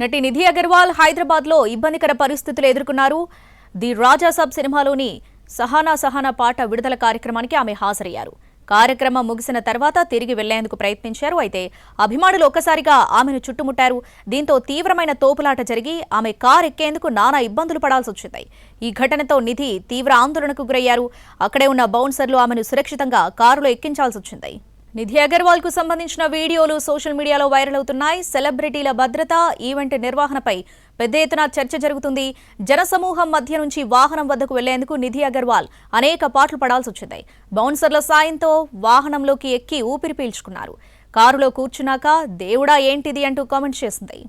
నటి నిధి అగర్వాల్ హైదరాబాద్లో ఇబ్బందికర పరిస్థితులు ఎదుర్కొన్నారు. ది రాజా సబ్ సినిమాలోని సహానా సహానా పాట విడుదల కార్యక్రమానికి ఆమె హాజరయ్యారు. కార్యక్రమం ముగిసిన తర్వాత తిరిగి వెళ్ళేందుకు ప్రయత్నించారు. అయితే అభిమానులు ఒక్కసారిగా ఆమెను చుట్టుముట్టారు. దీంతో తీవ్రమైన తోపులాట జరిగి ఆమె కారు ఎక్కేందుకు నానా ఇబ్బందులు పడాల్సి వచ్చింది. ఈ ఘటనతో నిధి తీవ్ర ఆందోళనకు గురయ్యారు. అక్కడే ఉన్న బౌన్సర్లు ఆమెను సురక్షితంగా కారులో ఎక్కించాల్సి వచ్చింది. నిధి అగర్వాల్కు సంబంధించిన వీడియోలు సోషల్ మీడియాలో వైరల్ అవుతున్నాయి. సెలబ్రిటీల భద్రత ఈవెంట్ నిర్వహణపై పెద్ద ఎత్తున చర్చ జరుగుతుంది. జనసమూహం మధ్య నుంచి వాహనం వద్దకు వెళ్ళేందుకు నిధి అగర్వాల్ అనేక పాటలు పడాల్సి వచ్చింది. బౌన్సర్ల సాయంతో వాహనంలోకి ఎక్కి ఊపిరి పీల్చుకున్నారు. కారులో కూర్చున్నాక దేవుడా ఏంటిది? అంటూ కామెంట్ చేసింది.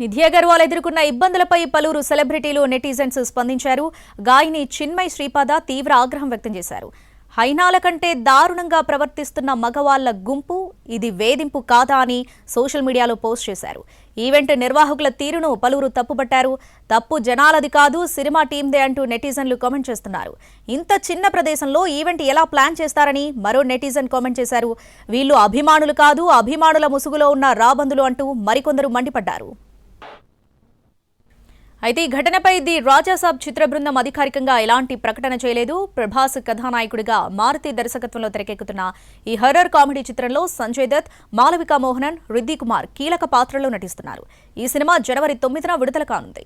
నిధి అగర్వాల్ ఎదుర్కొన్న ఇబ్బందులపై పలువురు సెలబ్రిటీలు నెటిజన్స్ స్పందించారు. గాయని చిన్మయ్ శ్రీపాద తీవ్ర ఆగ్రహం వ్యక్తం చేశారు. హైనాల కంటే దారుణంగా ప్రవర్తిస్తున్న మగవాళ్ళ గుంపు ఇది వేధింపు కాదా అని సోషల్ మీడియాలో పోస్ట్ చేశారు. ఈవెంట్ నిర్వాహకుల తీరును పలువురు తప్పుపట్టారు. తప్పు జనాలది కాదు సినిమా టీందే అంటూ నెటిజన్లు కామెంట్ చేస్తున్నారు. ఇంత చిన్న ప్రదేశంలో ఈవెంట్ ఎలా ప్లాన్ చేస్తారని మరో నెటిజన్ కామెంట్ చేశారు. వీళ్ళు అభిమానులు కాదు అభిమానుల ముసుగులో ఉన్న రాబందులు అంటూ మరికొందరు మండిపడ్డారు. అయితే ఈ ఘటనపై ది రాజాసాబ్ చిత్ర బృందం అధికారికంగా ఎలాంటి ప్రకటన చేయలేదు. ప్రభాస్ కథానాయకుడిగా మారుతి దర్శకత్వంలో తెరకెక్కుతున్న ఈ హర్రర్ కామెడీ చిత్రంలో సంజయ్ దత్ మాలవికా మోహనన్ రిద్ది కుమార్ కీలక పాత్రలో నటిస్తున్నారు. ఈ సినిమా జనవరి తొమ్మిదిన విడుదల కానుంది.